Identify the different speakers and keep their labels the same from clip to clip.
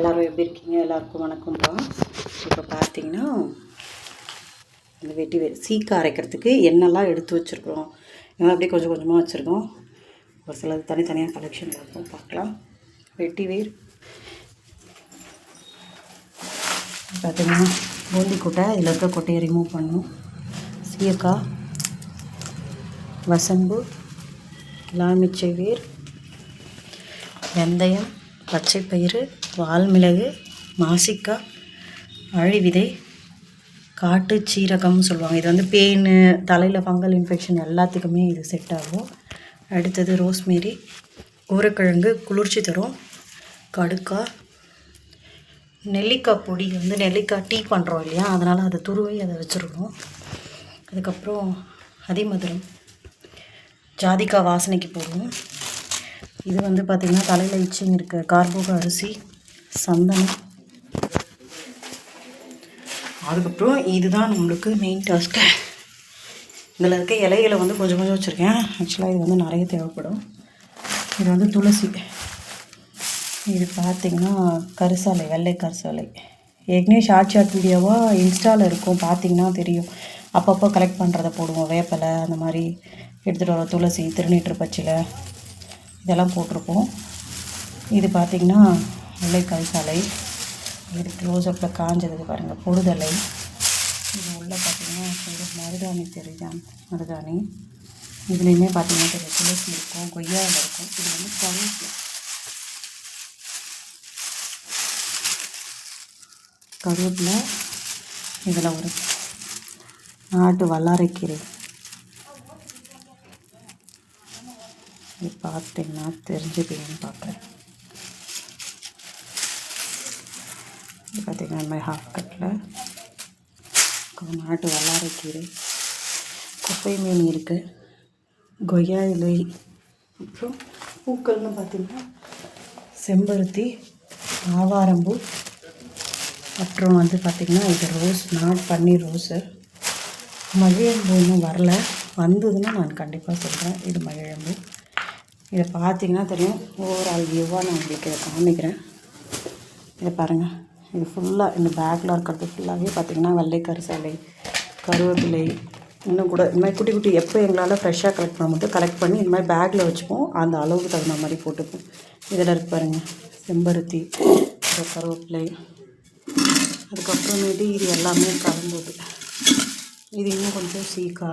Speaker 1: எல்லோரும் எப்படி இருக்கீங்க? எல்லாருக்கும் வணக்கம்ப்பா இப்போ பார்த்தீங்கன்னா இந்த வெட்டி வே சீக்கா அரைக்கிறதுக்கு எண்ணெய்லாம் எடுத்து வச்சுருக்குறோம். இதெல்லாம் அப்படியே கொஞ்சம் கொஞ்சமாக வச்சுருக்கோம். ஒரு சிலது தனித்தனியாக கலெக்ஷன் இருக்கும். பார்க்கலாம் வெட்டி வேர். பார்த்தீங்கன்னா பூந்தி கொட்டை இதில் இருக்க கொட்டையை ரிமூவ் பண்ணணும். சீயக்காய் வசம்பு கிளாமிச்சை வேர் வெந்தயம் பச்சைப்பயிறு வால்மிளகு மாசிக்காய் அழிவிதை காட்டு சீரகம்னு சொல்லுவாங்க. இது வந்து பெயின் தலையில் ஃபங்கல் இன்ஃபெக்ஷன் எல்லாத்துக்குமே இது செட் ஆகும். அடுத்தது ரோஸ்மேரி உருளைக்கிழங்கு குளிர்ச்சி தரும் கடுக்காய் நெல்லிக்காய் பொடி. வந்து நெல்லிக்காய் டீ பண்ணுறோம் இல்லையா? அதனால் அதை துருவி அதை வச்சுருக்கணும் அதுக்கப்புறம் அதிமதுரம் ஜாதிக்காய் வாசனைக்கு போடுவோம் இது வந்து பார்த்திங்கன்னா தலையில் இச்சிங் இருக்க கார்போக அரிசி சந்தனம். அதுக்கப்புறம் இதுதான் நம்மளுக்கு மெயின் டாஸ்க்கு இதில் இருக்க இலைகளை வந்து கொஞ்சம் கொஞ்சம் வச்சுருக்கேன். ஆக்சுவலாக இது வந்து நிறைய தேவைப்படும். இது வந்து துளசி. இது பார்த்திங்கன்னா கரிசாலை வெள்ளை கரிசாலை. ஏற்கனவே ஷார்ட் ஷார்ட் வீடியோவாக இன்ஸ்டாவில் இருக்கும். பார்த்திங்கன்னா தெரியும். அப்பப்போ கலெக்ட் பண்ணுறதை போடுவோம். வேப்பலை அந்த மாதிரி எடுத்துகிட்டு வர துளசி திருநீற்று பச்சிலை. இதெல்லாம் போட்டிருப்போம். இது பார்த்திங்கன்னா வெள்ளை கரிசாலை இது க்ளோஸ்அப்பில் காஞ்சது பாருங்கள் பொடுதலை. இது உள்ளே பார்த்திங்கன்னா மருதாணி தெரியுதான் மருதாணி. இதுலேயுமே பார்த்திங்கன்னா தெரியும் துளசி இருக்கும் கொய்யாவில் இருக்கும். இது வந்து கவுசி கருவேப்பிலை இதில் ஒரு நாட்டு வல்லாரைக்கீரை. இது பார்த்தீங்கன்னா தெரிஞ்சுப்பீங்கன்னு பார்க்குறேன் பார்த்தீங்கன்னா இந்த மாதிரி ஹாஃப் கட்டில் நாட்டு வல்லாரைக்கீரை குப்பை மீன் இருக்குது கொய்யா இலை அப்புறம் பூக்கள்னு பார்த்திங்கன்னா செம்பருத்தி ஆவாரம்பூ அப்புறம் வந்து பார்த்திங்கன்னா இது ரோஸ் நாட் பன்னீர் ரோஸு. மகிழம்பூ இன்னும் வரல. வந்ததுன்னா நான் கண்டிப்பாக சொல்கிறேன் இது மகிழம்பூ. இதை பார்த்தீங்கன்னா தெரியும். ஓவரால் வியூவாக நான் உங்களுக்கு இதை காமிக்கிறேன். இதை பாருங்கள் இது ஃபுல்லாக இந்த பேக்கில் இருக்கிறது ஃபுல்லாகவே பார்த்திங்கன்னா வெள்ளை கரிசாலை கருவேப்பிலை இன்னும் கூட இந்த மாதிரி குட்டி குட்டி எப்போ எங்களால் ஃப்ரெஷ்ஷாக கலெக்ட் பண்ண மட்டும் கலெக்ட் பண்ணி இந்த மாதிரி பேக்கில் வச்சுப்போம். அந்த அளவுக்கு தகுந்த மாதிரி போட்டுப்போம். இதில் இருக்கு பாருங்கள் செம்பருத்தி கருவேப்பிலை அதுக்கப்புறமேட்டு இது எல்லாமே கலந்தது. இது இன்னும் கொஞ்சம் சீக்கா.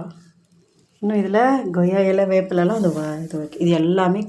Speaker 1: இன்னும் இதில் கொய்யா இலை வேப்பிலலாம் அது இது இது எல்லாமே